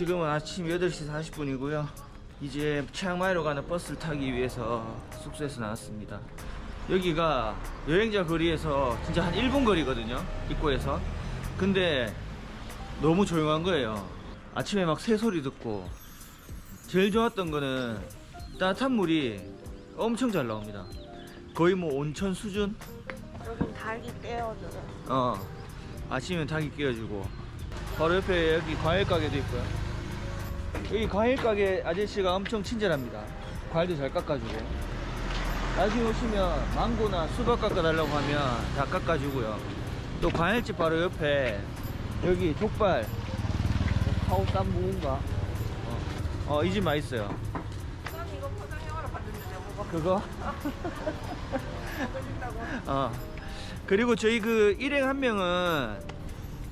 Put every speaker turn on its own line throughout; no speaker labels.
지금은 아침 8시 40분이고요. 이제 치앙마이로 가는 버스를 타기 위해서 숙소에서 나왔습니다. 여기가 여행자 거리에서 진짜 한 1분 거리거든요. 입구에서. 근데 너무 조용한 거예요. 아침에 막 새소리 듣고 제일 좋았던 거는 따뜻한 물이 엄청 잘 나옵니다. 거의 뭐 온천 수준?
여긴 닭이 떼어줘요.
어. 아침에 닭이 끼워주고 바로 옆에 여기 과일 가게도 있고요. 여기 과일 가게 아저씨가 엄청 친절합니다. 과일도 잘 깎아주고. 나중에 오시면 망고나 수박 깎아달라고 하면 다 깎아주고요. 또 과일집 바로 옆에 여기 족발 카오 쌈 무인가? 어, 어, 이 집 맛있어요.
난 이거 포장용으로 받았는데 뭐가
그거?
어.
그리고 저희 그 일행 한 명은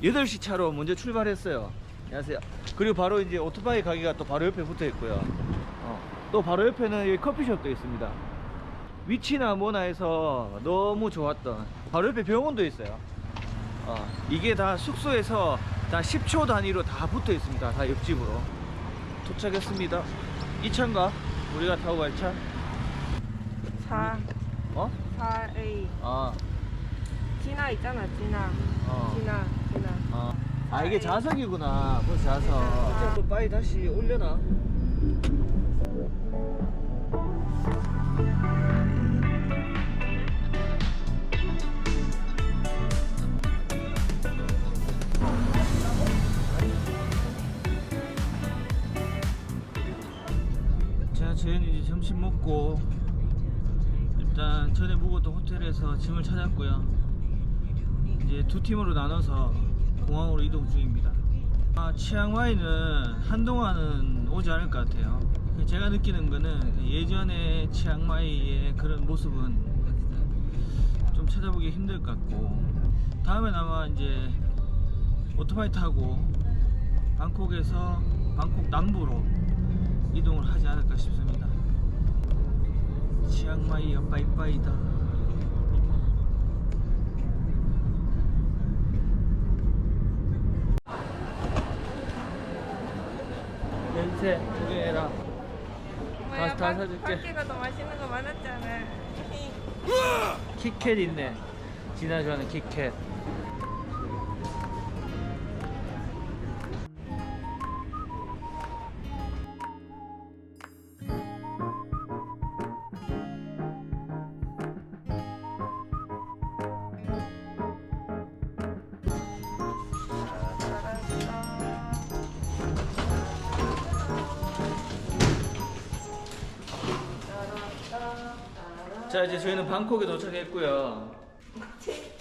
8시 차로 먼저 출발했어요. 안녕하세요. 그리고 바로 이제 오토바이 가게가 또 바로 옆에 붙어 있고요. 어. 또 바로 옆에는 여기 커피숍도 있습니다. 위치나 뭐나 해서 너무 좋았던 바로 옆에 병원도 있어요. 어. 이게 다 숙소에서 다 10초 단위로 다 붙어 있습니다. 다 옆집으로. 도착했습니다. 이 차인가? 우리가 타고 갈 차?
4,
어?
4A.
아.
진아 있잖아, 진아.
어.
진아, 진아.
어. 아 이게 자석이구나. 벌써 자석. 또 빠이 다시 올려놔. 자 저희는 이제 점심 먹고 일단 전에 묵었던 호텔에서 짐을 찾았고요. 이제 두 팀으로 나눠서 공항으로 이동 중입니다. 아, 치앙마이는 한동안은 오지 않을 것 같아요. 제가 느끼는 거는 예전에 치앙마이의 그런 모습은 좀 찾아보기 힘들 것 같고 다음엔 아마 이제 오토바이 타고 방콕에서 방콕 남부로 이동을 하지 않을까 싶습니다. 치앙마이야 빠이빠이다. 냄새 구경해라 다, 다 사줄게.
밖에가 더 맛있는 거 많았잖아.
키캣 있네. 지나 좋아하는 키캣 자 이제 저희는 방콕에 도착했고요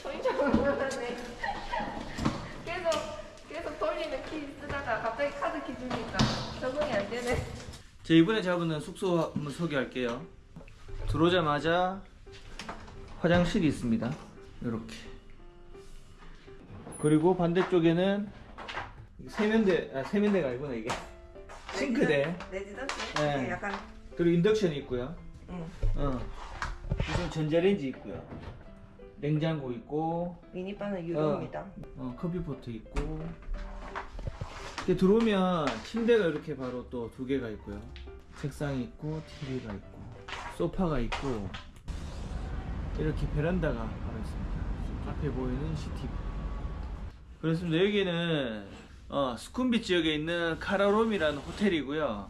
초인종을 몰랐네. 계속, 계속 돌리는 키 쓰다가 갑자기 카드 키 주니까 적응이 안 되네.
제 이번에 잡은 숙소 한번 소개할게요. 들어오자마자 화장실이 있습니다. 이렇게. 그리고 반대쪽에는 세면대, 아 세면대가 아니구나 이게. 싱크대.
레지던스?
네.
약간,
그리고 인덕션이 있고요.
응.
어. 무슨 전자레인지 있고요. 냉장고 있고,
미니바는 유료입니다.
어, 커피포트 있고. 이렇게 들어오면 침대가 이렇게 바로 또 두 개가 있고요. 책상이 있고, TV가 있고, 소파가 있고, 이렇게 베란다가 바로 있습니다. 앞에 보이는 CCTV. 그렇습니다. 여기는 어, 스쿤비 지역에 있는 카라롬이라는 호텔이고요.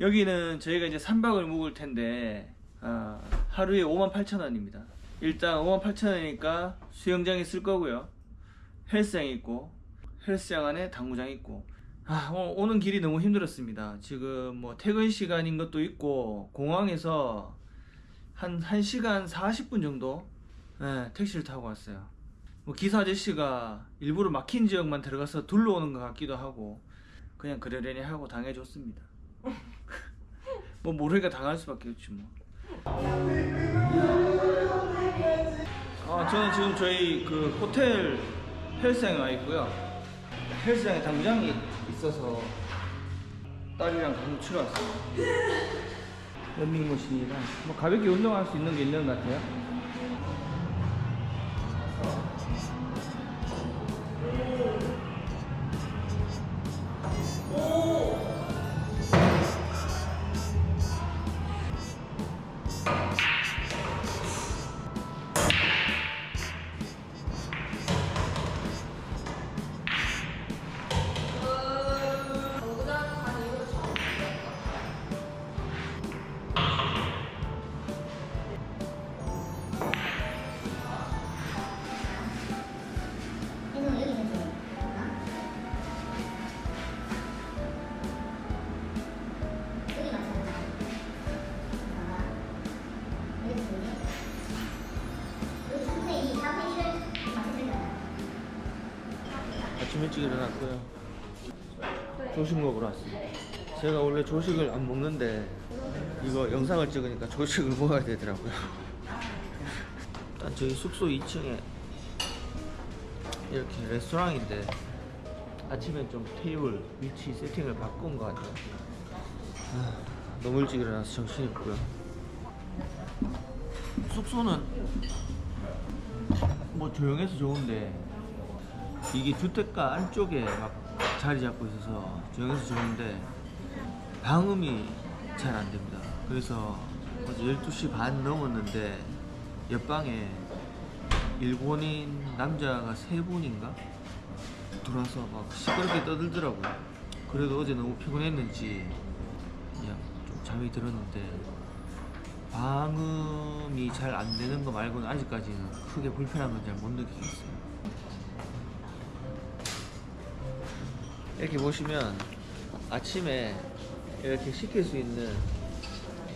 여기는 저희가 이제 3박을 묵을 텐데 아, 하루에 58,000원입니다. 일단 58,000원이니까 수영장 있을 거고요. 헬스장이 있고 헬스장 안에 당구장 있고 아, 오- 오는 길이 너무 힘들었습니다. 지금 뭐 퇴근 시간인 것도 있고 공항에서 한 1시간 40분 정도 예, 택시를 타고 왔어요. 뭐 기사 아저씨가 일부러 막힌 지역만 들어가서 둘러오는 것 같기도 하고 그냥 그러려니 하고 당해줬습니다. 뭐 모르니까 당할 수밖에 없지 뭐. 아 저는 지금 저희 그 호텔 헬스장에 와 있고요. 헬스장에 당장이 있어서 딸이랑 당구 치러 왔어요. 런닝머신이랑 뭐 가볍게 운동할 수 있는 게 있는 것 같아요. 아침 일찍 일어났고요. 조식 먹으러 왔습니다. 제가 원래 조식을 안 먹는데 이거 영상을 찍으니까 조식을 먹어야 되더라고요. 일단 저희 숙소 2층에 이렇게 레스토랑인데 아침에 좀 테이블 위치 세팅을 바꾼 것 같아요. 아, 너무 일찍 일어나서 정신이 없고요. 숙소는 뭐 조용해서 좋은데 이게 주택가 안쪽에 막 자리 잡고 있어서 조용해서 좋은데 방음이 잘 안 됩니다. 그래서 어제 12시 반 넘었는데 옆방에 일본인 남자가 세 분인가 들어와서 막 시끄럽게 떠들더라고요. 그래도 어제 너무 피곤했는지 그냥 좀 잠이 들었는데 방음이 잘 안 되는 거 말고는 아직까지는 크게 불편한 건 잘 못 느끼겠어요. 이렇게 보시면 아침에 이렇게 시킬 수 있는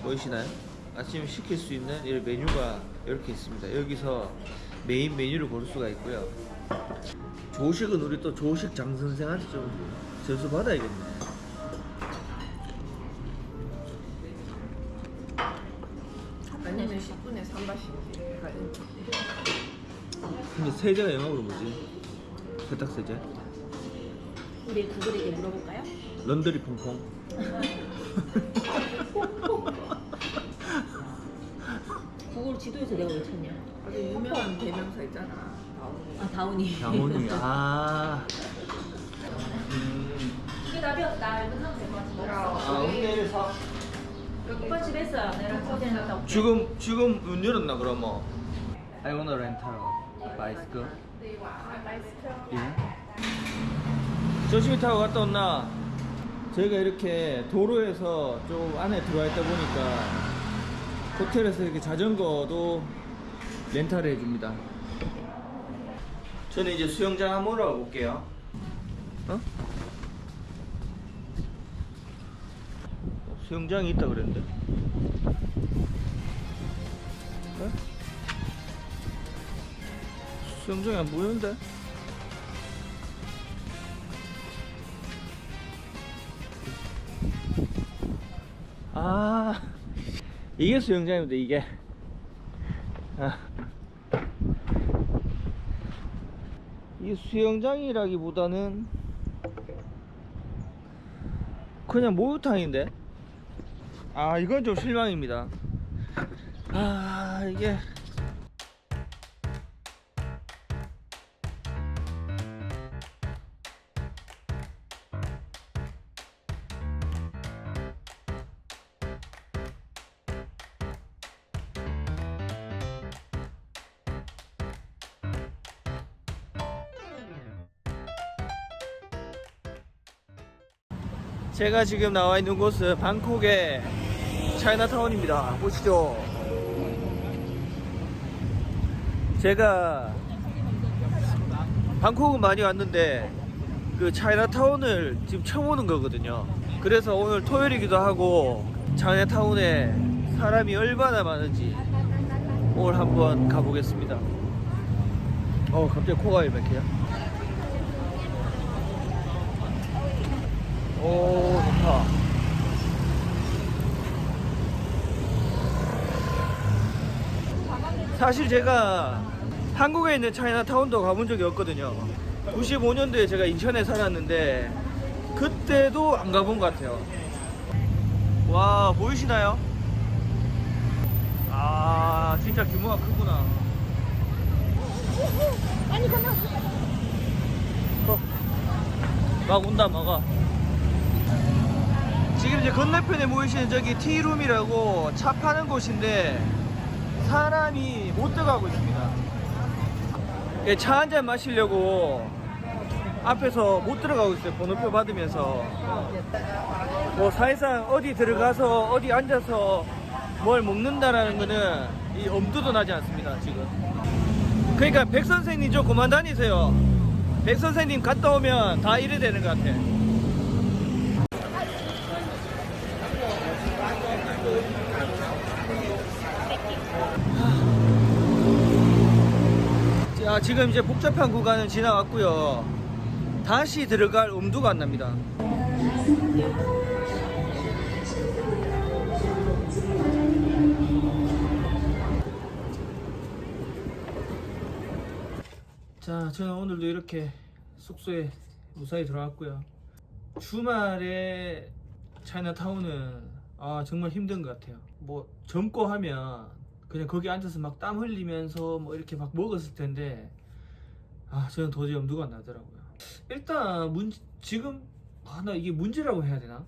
보이시나요? 아침에 시킬 수 있는 이 메뉴가 이렇게 있습니다. 여기서 메인 메뉴를 고를 수가 있고요. 조식은 우리 또 조식 장 선생한테 좀 점수 받아야겠네.
아니면 10분에 3바씩 가는
근데 세제가 영어로 뭐지? 세탁 세제?
우리 구글에게 물어볼까요?
런드리 퐁퐁.
구글 지도에서 내가 왜 찾냐?
아주 유명한 대명사 있잖아. 나오는 거.
아 다운이.
장원이. 아. 음.
이게 답이었다. 이거 사면 될것 같은데.
아, 홍대를 사.
오빠 집에 있어요. 내가 거기 갔다 올게.
지금 지금 문 열었나 그럼 뭐? I wanna rent a bicycle. 예. 조심히 타고 갔다 왔나? 저희가 이렇게 도로에서 좀 안에 들어와 있다 보니까 호텔에서 이렇게 자전거도 렌탈을 해줍니다. 저는 이제 수영장 한번 올라가 볼게요. 어? 수영장이 있다 그랬는데. 어? 수영장이 안 보이는데? 아. 이게 수영장입니다 이게. 아. 이 수영장이라기보다는 그냥 목욕탕인데? 아 이건 좀 실망입니다. 아 이게 제가 지금 나와 있는 곳은 방콕의 차이나타운입니다. 보시죠. 제가 방콕은 많이 왔는데 그 차이나타운을 지금 처음 오는 거거든요. 그래서 오늘 토요일이기도 하고 차이나타운에 사람이 얼마나 많은지 오늘 한번 가보겠습니다. 어 갑자기 코가 이렇게요. 오 좋다 사실 제가 한국에 있는 차이나타운도 가본 적이 없거든요 95년도에 제가 인천에 살았는데 그때도 안 가본 것 같아요 와 보이시나요? 아 진짜 규모가 크구나
건너.
어, 막 온다 막아 이제 건너편에 보이시는 저기 티룸이라고 차 파는 곳인데 사람이 못 들어가고 있습니다. 예, 차 한 잔 마시려고 앞에서 못 들어가고 있어요. 번호표 받으면서. 뭐 사실상 어디 들어가서 어디 앉아서 뭘 먹는다라는 거는 이 엄두도 나지 않습니다 지금. 그러니까 백 선생님 좀 그만 다니세요. 백 선생님 갔다 오면 다 이래 되는 것 같아. 자, 지금 이제 복잡한 구간은 지나왔고요. 다시 들어갈 엄두가 안 납니다. 자, 저는 오늘도 이렇게 숙소에 무사히 들어왔고요. 주말에 차이나타운은 아 정말 힘든 것 같아요. 뭐 젊고 하면 그냥 거기 앉아서 막 땀 흘리면서 뭐 이렇게 막 먹었을 텐데 아 저는 도저히 엄두가 안 나더라고요. 일단 문 지금 아 나 이게 문제라고 해야 되나?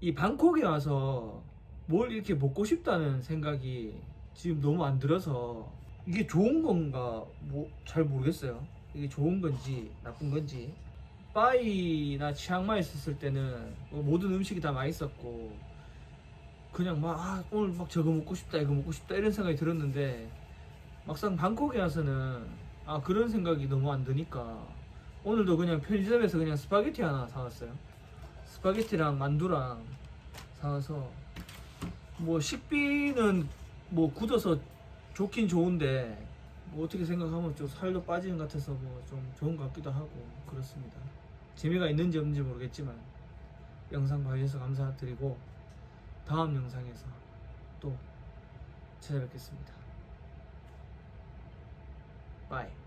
이 방콕에 와서 뭘 이렇게 먹고 싶다는 생각이 지금 너무 안 들어서 이게 좋은 건가 뭐 잘 모르겠어요. 이게 좋은 건지 나쁜 건지 파이나 치앙마이 있었을 때는 뭐 모든 음식이 다 맛있었고 그냥 막 아, 오늘 막 저거 먹고 싶다 이거 먹고 싶다 이런 생각이 들었는데 막상 방콕에 와서는 아 그런 생각이 너무 안 드니까 오늘도 그냥 편의점에서 그냥 스파게티 하나 사왔어요. 스파게티랑 만두랑 사와서 뭐 식비는 뭐 굳어서 좋긴 좋은데 뭐 어떻게 생각하면 좀 살도 빠지는 것 같아서 뭐 좀 좋은 것 같기도 하고 그렇습니다. 재미가 있는지 없는지 모르겠지만 영상 봐주셔서 감사드리고 다음 영상에서 또 찾아뵙겠습니다. 바이.